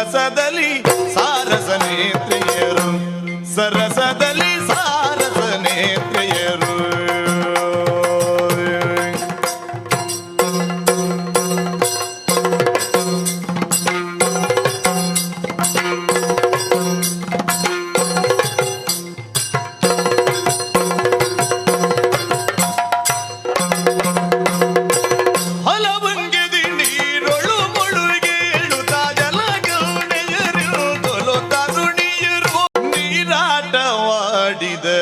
ಸರಸದಲ್ಲಿ ಸಾರಸ ನೇತ್ರೆಯರು ಸರಸದಲ್ಲಿ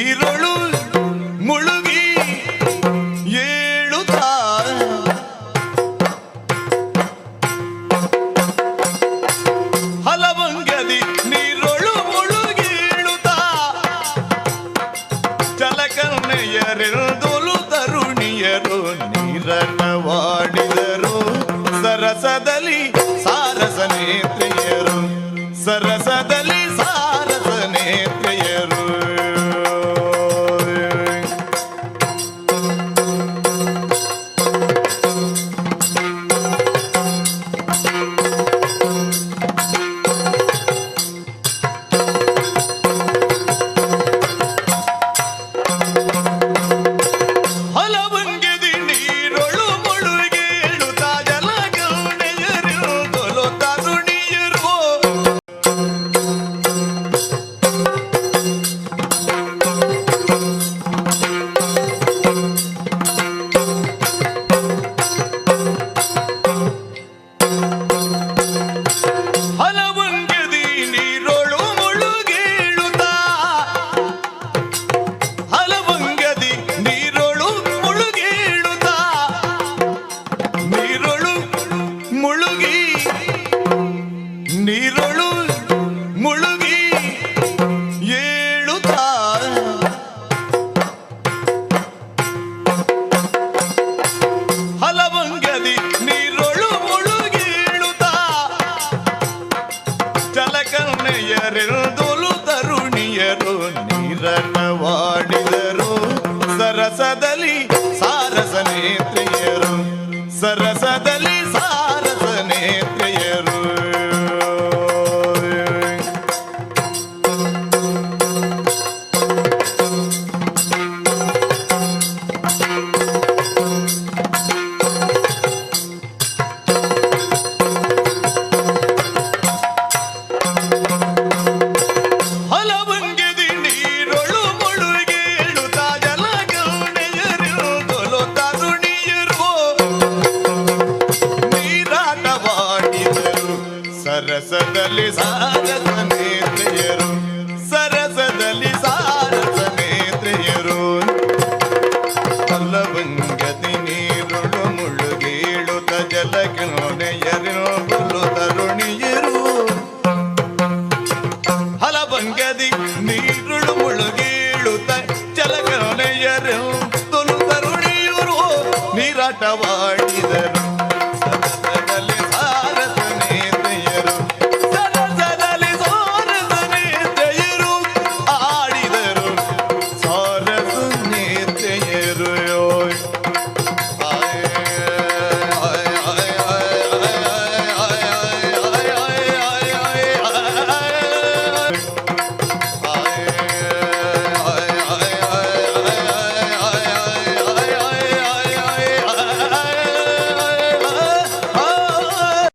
ನೀರೊಳು ಮುಳುಗಿ ಏಳುತ್ತಾ? ಹಲವಂಗದಿ ನೀರೊಳು ಏಳುತ್ತ? ಜಲಕರ್ಣೆಯರೆಲ್ದೊಲು ತರುಣಿಯರು ನೀರಟವಾಡಿದರು ಸರಸದಲ್ಲಿ ಸಾರಸ ನೇತ್ರಿಯರು ಸರಸದಲ್ಲಿ ಸರಸದಲ್ಲಿ ಸಾರಸ ನೇತ್ರಿಯರು ಸರಸದಲ್ಲಿ ಸಾರಸ ಸರಸದಲ್ಲಿ ಸಾರಸ ನೇತ್ರಿಯರು ಸರಸದಲ್ಲಿ ಸಾರಸ ನೇತ್ರಿಯರು ಪಲ್ಲವಂಗತಿ ನೀರುಳು ಮುಳುಗೀಳುತ್ತ ಜಲಕಿಣೆಯರು ಬಲು ತರುಣಿಯರು. ಹಲವಂಗದಿ ನೀರುಳು ಮುಳುಗೀಳುತ್ತ ಜಲಕಿಣೆಯರು ತುಲು ತರುಣಿಯರು. ನೀರಾಟವಾಡಿದರು